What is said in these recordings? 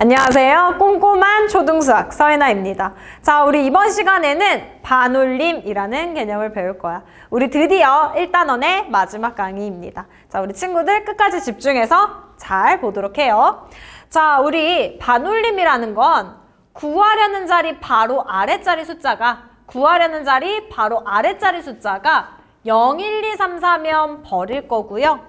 안녕하세요. 꼼꼼한 초등수학 서혜나입니다. 자, 우리 이번 시간에는 반올림이라는 개념을 배울 거야. 우리 드디어 1단원의 마지막 강의입니다. 자, 우리 친구들 끝까지 집중해서 잘 보도록 해요. 자, 우리 반올림이라는 건 구하려는 자리 바로 아래자리 숫자가 구하려는 자리 바로 아래자리 숫자가 0, 1, 2, 3, 4면 버릴 거고요.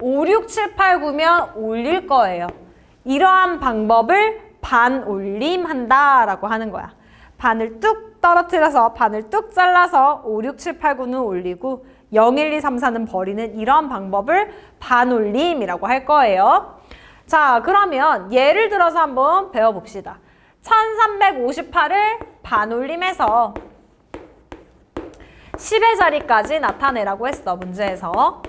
5, 6, 7, 8, 9면 올릴 거예요. 이러한 방법을 반올림한다 라고 하는 거야. 반을 뚝 떨어뜨려서 반을 뚝 잘라서 5, 6, 7, 8, 9는 올리고 0, 1, 2, 3, 4는 버리는 이러한 방법을 반올림이라고 할 거예요. 자, 그러면 예를 들어서 한번 배워봅시다. 1358을 반올림해서 10의 자리까지 나타내라고 했어, 문제에서.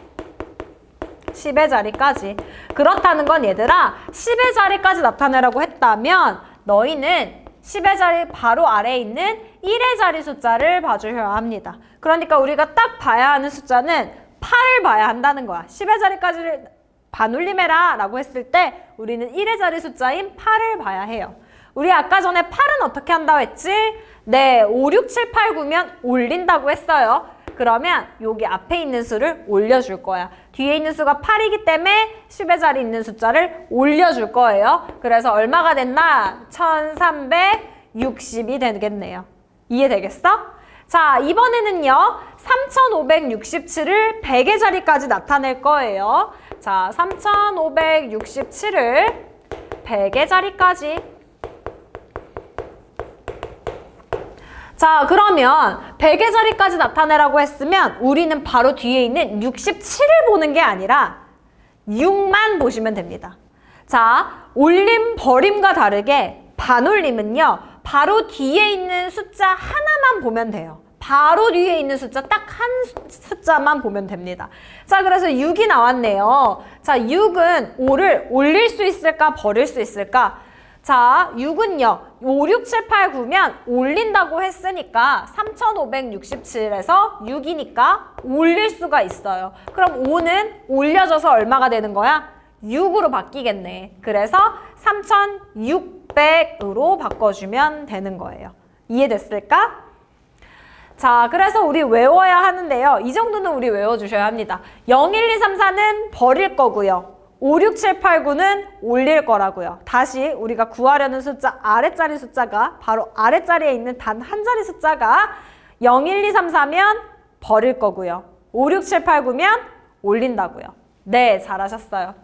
10의 자리까지. 그렇다는 건 얘들아, 10의 자리까지 나타내라고 했다면 너희는 10의 자리 바로 아래에 있는 1의 자리 숫자를 봐주셔야 합니다. 그러니까 우리가 딱 봐야 하는 숫자는 8을 봐야 한다는 거야. 10의 자리까지를 반올림해라 라고 했을 때 우리는 1의 자리 숫자인 8을 봐야 해요. 우리 아까 전에 8은 어떻게 한다고 했지? 네, 5, 6, 7, 8, 9면 올린다고 했어요. 그러면 여기 앞에 있는 수를 올려줄 거야. 뒤에 있는 수가 8이기 때문에 10의 자리 있는 숫자를 올려줄 거예요. 그래서 얼마가 됐나? 1360이 되겠네요. 이해되겠어? 자, 이번에는요. 3567을 100의 자리까지 나타낼 거예요. 자, 3567을 100의 자리까지 자, 그러면 100의 자리까지 나타내라고 했으면 우리는 바로 뒤에 있는 67을 보는 게 아니라 6만 보시면 됩니다. 자, 올림, 버림과 다르게 반올림은요, 바로 뒤에 있는 숫자 하나만 보면 돼요. 바로 뒤에 있는 숫자 딱 한 숫자만 보면 됩니다. 자, 그래서 6이 나왔네요. 자, 6은 5를 올릴 수 있을까, 버릴 수 있을까? 자, 6은요. 5, 6, 7, 8, 9면 올린다고 했으니까 3567에서 6이니까 올릴 수가 있어요. 그럼 5는 올려져서 얼마가 되는 거야? 6으로 바뀌겠네. 그래서 3600으로 바꿔주면 되는 거예요. 이해됐을까? 자, 그래서 우리 외워야 하는데요. 이 정도는 우리 외워주셔야 합니다. 0, 1, 2, 3, 4는 버릴 거고요. 5, 6, 7, 8, 9는 올릴 거라고요. 다시 우리가 구하려는 숫자 아래자리 숫자가 바로 아래자리에 있는 단 한 자리 숫자가 0, 1, 2, 3, 4면 버릴 거고요. 5, 6, 7, 8, 9면 올린다고요. 네, 잘하셨어요.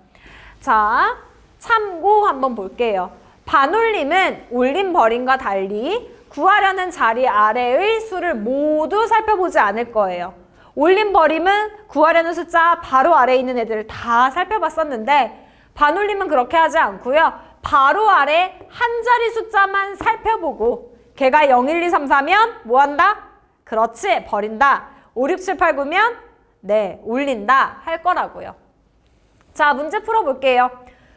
자, 참고 한번 볼게요. 반올림은 올림 버림과 달리 구하려는 자리 아래의 수를 모두 살펴보지 않을 거예요. 올림 버림은 구하려는 숫자 바로 아래에 있는 애들을 다 살펴봤었는데 반올림은 그렇게 하지 않고요. 바로 아래 한 자리 숫자만 살펴보고 걔가 0, 1, 2, 3, 4면 뭐 한다? 그렇지, 버린다. 5, 6, 7, 8, 9면 네, 올린다 할 거라고요. 자, 문제 풀어볼게요.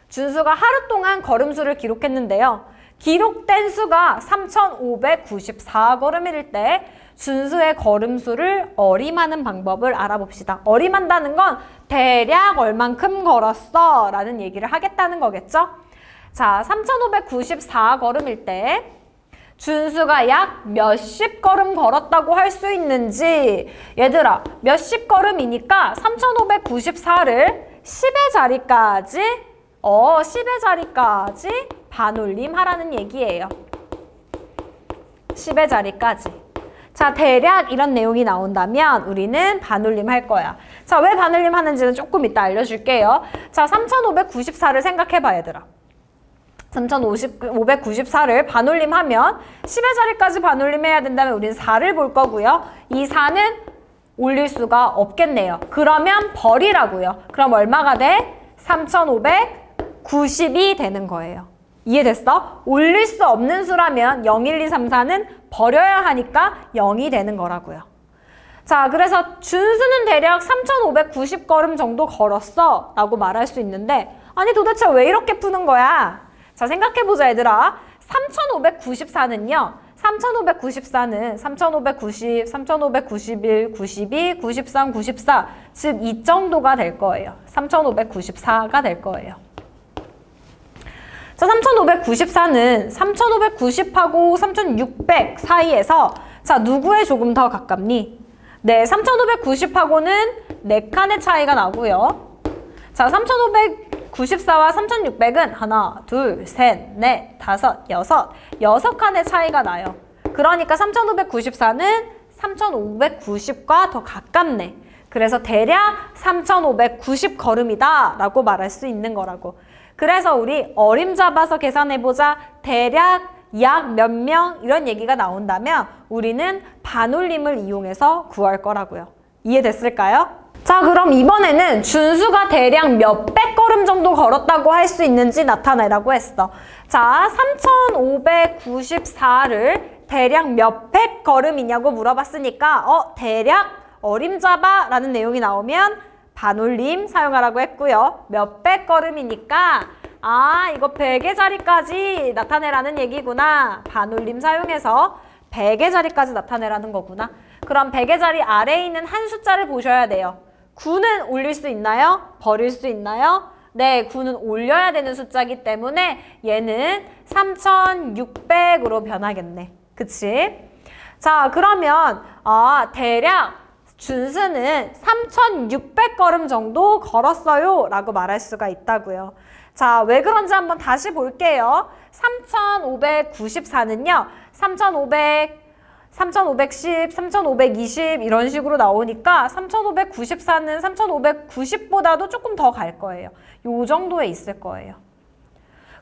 준수가 하루 동안 걸음수를 기록했는데요. 기록된 수가 3,594걸음일 때 준수의 걸음수를 어림하는 방법을 알아봅시다. 어림한다는 건 대략 얼만큼 걸었어 라는 얘기를 하겠다는 거겠죠? 자, 3,594걸음일 때 준수가 약 몇십 걸음 걸었다고 할 수 있는지 얘들아 몇십 걸음이니까 3,594를 10의 자리까지 어 10의 자리까지 반올림 하라는 얘기예요. 10의 자리까지. 자, 대략 이런 내용이 나온다면 우리는 반올림 할 거야. 자, 왜 반올림 하는지는 조금 이따 알려줄게요. 자, 3,594를 생각해봐, 얘들아. 3,594를 반올림 하면 10의 자리까지 반올림 해야 된다면 우리는 4를 볼 거고요. 이 4는 올릴 수가 없겠네요. 그러면 버리라고요. 그럼 얼마가 돼? 3,590이 되는 거예요. 이해됐어? 올릴 수 없는 수라면 0, 1, 2, 3, 4는 버려야 하니까 0이 되는 거라고요. 자, 그래서 준수는 대략 3,590걸음 정도 걸었어 라고 말할 수 있는데 아니 도대체 왜 이렇게 푸는 거야? 자, 생각해보자 얘들아. 3,594는요. 3594는 3590, 3591, 92, 93, 94, 즉 이 정도가 될 거예요. 3594가 될 거예요. 자, 3594는 3590하고 3600 사이에서 자, 누구에 조금 더 가깝니? 네, 3590하고는 4칸의 차이가 나고요. 자, 3594와 3600은 하나, 둘, 셋, 넷, 다섯, 여섯, 여섯 칸의 차이가 나요. 그러니까 3594는 3590과 더 가깝네. 그래서 대략 3590 걸음이다 라고 말할 수 있는 거라고. 그래서 우리 어림 잡아서 계산해보자. 대략 약 몇 명 이런 얘기가 나온다면 우리는 반올림을 이용해서 구할 거라고요. 이해됐을까요? 자 그럼 이번에는 준수가 대략 몇 백 걸음 정도 걸었다고 할 수 있는지 나타내라고 했어. 자 3594를 대략 몇 백 걸음이냐고 물어봤으니까 어 대략 어림잡아 라는 내용이 나오면 반올림 사용하라고 했고요. 몇백 걸음이니까 아 이거 100의 자리까지 나타내라는 얘기구나. 반올림 사용해서 100의 자리까지 나타내라는 거구나. 그럼 100의 자리 아래에 있는 한 숫자를 보셔야 돼요. 9는 올릴 수 있나요? 버릴 수 있나요? 네, 9는 올려야 되는 숫자이기 때문에 얘는 3600으로 변하겠네. 그치? 자, 그러면 아, 대략 준수는 3600걸음 정도 걸었어요 라고 말할 수가 있다고요. 자, 왜 그런지 한번 다시 볼게요. 3594는요. 3500, 3510, 3520 이런 식으로 나오니까 3594는 3590보다도 조금 더 갈 거예요. 요 정도에 있을 거예요.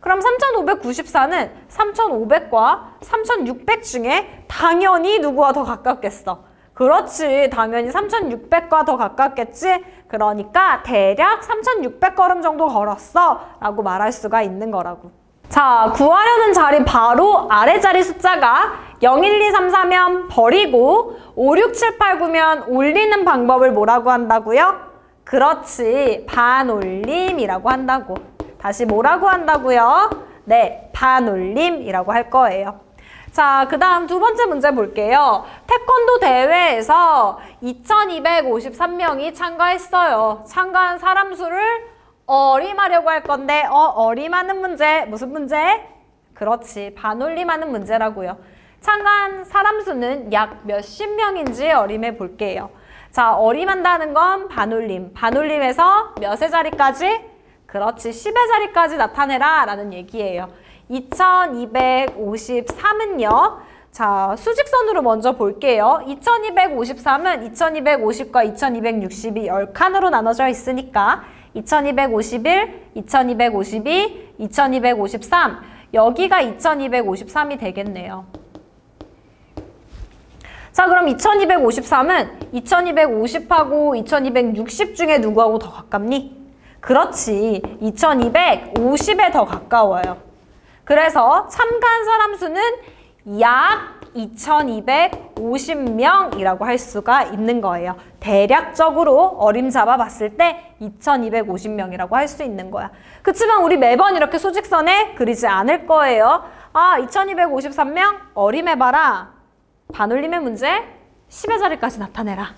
그럼 3594는 3500과 3600 중에 당연히 누구와 더 가깝겠어? 그렇지. 당연히 3600과 더 가깝겠지? 그러니까 대략 3600걸음 정도 걸었어. 라고 말할 수가 있는 거라고. 자, 구하려는 자리 바로 아래 자리 숫자가 0, 1, 2, 3, 4면 버리고 5, 6, 7, 8, 9면 올리는 방법을 뭐라고 한다고요? 그렇지. 반올림이라고 한다고. 다시 뭐라고 한다고요? 네, 반올림이라고 할 거예요. 자, 그 다음 두 번째 문제 볼게요. 태권도 대회에서 2253명이 참가했어요. 참가한 사람 수를 어림하려고 할 건데, 어, 어림하는 문제, 무슨 문제? 그렇지, 반올림하는 문제라고요. 참가한 사람 수는 약 몇십 명인지 어림해 볼게요. 자, 어림한다는 건 반올림. 반올림에서 몇의 자리까지? 그렇지, 10의 자리까지 나타내라 라는 얘기예요. 2253은요. 자, 수직선으로 먼저 볼게요. 2253은 2250과 2260이 10칸으로 나눠져 있으니까 2251, 2252, 2253 여기가 2253이 되겠네요. 자, 그럼 2253은 2250하고 2260 중에 누구하고 더 가깝니? 그렇지. 2250에 더 가까워요. 그래서 참가한 사람 수는 약 2250명이라고 할 수가 있는 거예요. 대략적으로 어림 잡아 봤을 때 2250명이라고 할 수 있는 거야. 그치만 우리 매번 이렇게 소직선에 그리지 않을 거예요. 아, 2253명 어림해봐라. 반올림의 문제 10의 자리까지 나타내라.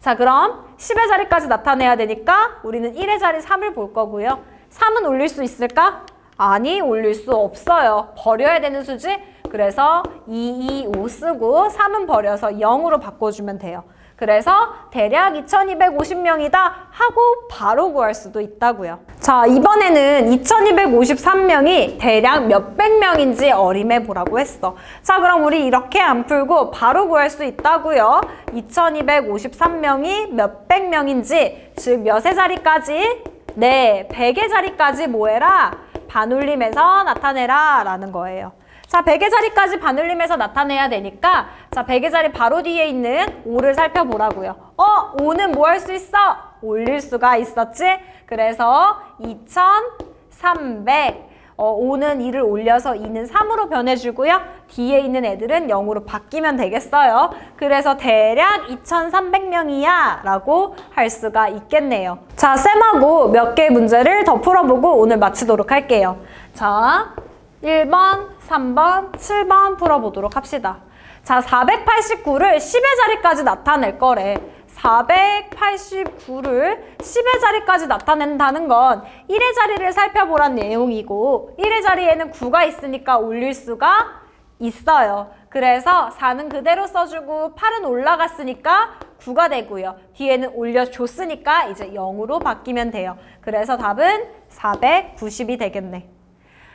자, 그럼 10의 자리까지 나타내야 되니까 우리는 1의 자리 3을 볼 거고요. 3은 올릴 수 있을까? 아니, 올릴 수 없어요. 버려야 되는 수지? 그래서 2, 2, 5 쓰고 3은 버려서 0으로 바꿔주면 돼요. 그래서 대략 2250명이다 하고 바로 구할 수도 있다고요. 자, 이번에는 2253명이 대략 몇백 명인지 어림해 보라고 했어. 자, 그럼 우리 이렇게 안 풀고 바로 구할 수 있다고요. 2253명이 몇백 명인지, 즉 몇의 자리까지? 네, 100의 자리까지 뭐해라? 반올림해서 나타내라 라는 거예요. 자, 100의 자리까지 반올림해서 나타내야 되니까 자, 100의 자리 바로 뒤에 있는 5를 살펴보라고요. 어, 5는 뭐 할 수 있어? 올릴 수가 있었지? 그래서 2300 어, 5는 2를 올려서 2는 3으로 변해주고요. 뒤에 있는 애들은 0으로 바뀌면 되겠어요. 그래서 대략 2,300명이야 라고 할 수가 있겠네요. 자, 쌤하고 몇 개 문제를 더 풀어보고 오늘 마치도록 할게요. 자, 1번, 3번, 7번 풀어보도록 합시다. 자, 489를 10의 자리까지 나타낼 거래. 489를 10의 자리까지 나타낸다는 건 1의 자리를 살펴보란 내용이고 1의 자리에는 9가 있으니까 올릴 수가 있어요. 그래서 4는 그대로 써주고 8은 올라갔으니까 9가 되고요. 뒤에는 올려줬으니까 이제 0으로 바뀌면 돼요. 그래서 답은 490이 되겠네.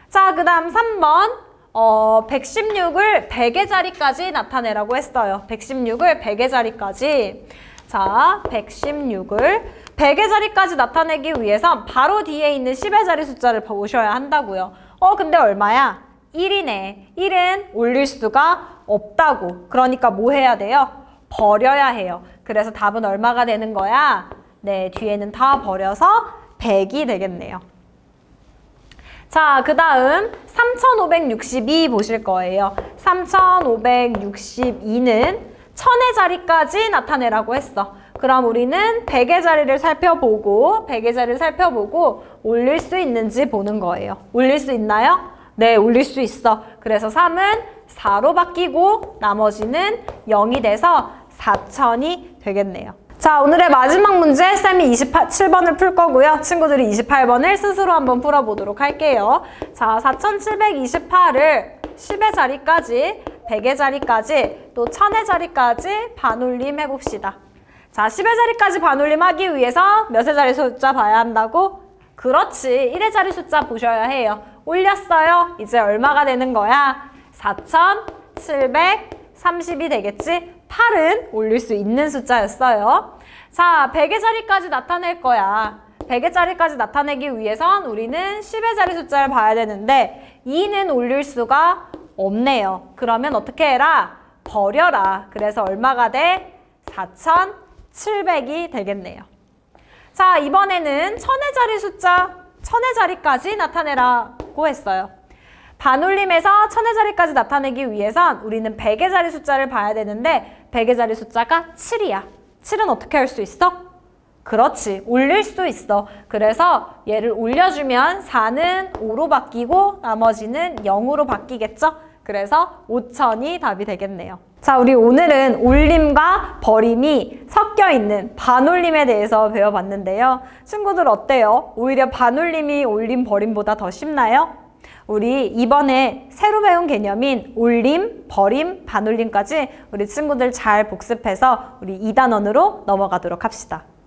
자, 그 다음 3번. 어, 116을 100의 자리까지 나타내라고 했어요. 116을 100의 자리까지. 자, 116을 100의 자리까지 나타내기 위해선 바로 뒤에 있는 10의 자리 숫자를 보셔야 한다고요. 어, 근데 얼마야? 1이네. 1은 올릴 수가 없다고. 그러니까 뭐 해야 돼요? 버려야 해요. 그래서 답은 얼마가 되는 거야? 네, 뒤에는 다 버려서 100이 되겠네요. 자, 그 다음 3562 보실 거예요. 3562는 천의 자리까지 나타내라고 했어. 그럼 우리는 100의 자리를 살펴보고 100의 자리를 살펴보고 올릴 수 있는지 보는 거예요. 올릴 수 있나요? 네, 올릴 수 있어. 그래서 3은 4로 바뀌고 나머지는 0이 돼서 4000이 되겠네요. 자, 오늘의 마지막 문제 쌤이 27번을 풀 거고요. 친구들이 28번을 스스로 한번 풀어보도록 할게요. 자, 4728을 10의 자리까지, 100의 자리까지, 또 1000의 자리까지 반올림 해봅시다. 자, 10의 자리까지 반올림 하기 위해서 몇의 자리 숫자 봐야 한다고? 그렇지. 1의 자리 숫자 보셔야 해요. 올렸어요. 이제 얼마가 되는 거야? 4,730이 되겠지? 8은 올릴 수 있는 숫자였어요. 자, 100의 자리까지 나타낼 거야. 100의 자리까지 나타내기 위해선 우리는 10의 자리 숫자를 봐야 되는데 2는 올릴 수가 없네요. 그러면 어떻게 해라? 버려라. 그래서 얼마가 돼? 4,700이 되겠네요. 자, 이번에는 천의 자리 숫자, 천의 자리까지 나타내라고 했어요. 반올림에서 천의 자리까지 나타내기 위해선 우리는 100의 자리 숫자를 봐야 되는데 100의 자리 숫자가 7이야. 7은 어떻게 할 수 있어? 그렇지. 올릴 수 있어. 그래서 얘를 올려주면 4는 5로 바뀌고 나머지는 0으로 바뀌겠죠? 그래서 5천이 답이 되겠네요. 자, 우리 오늘은 올림과 버림이 섞여 있는 반올림에 대해서 배워봤는데요. 친구들 어때요? 오히려 반올림이 올림, 버림보다 더 쉽나요? 우리 이번에 새로 배운 개념인 올림, 버림, 반올림까지 우리 친구들 잘 복습해서 우리 2단원으로 넘어가도록 합시다.